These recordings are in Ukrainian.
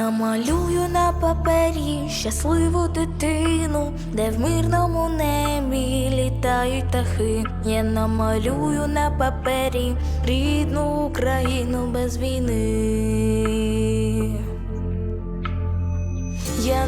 Намалюю на папері щасливу дитину, де в мирному небі літають птахи. Я намалюю на папері рідну Україну без війни.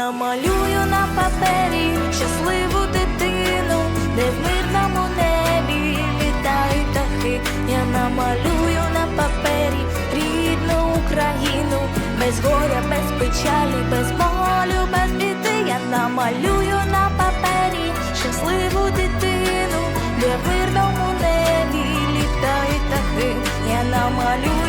Намалюю на папері щасливу дитину, де в мирному небі літають птахи. Я намалюю на папері рідну Україну, без горя, без печалі, без болю, без біди. Я намалюю на папері щасливу дитину, де в мирному небі літають птахи. Я намалюю.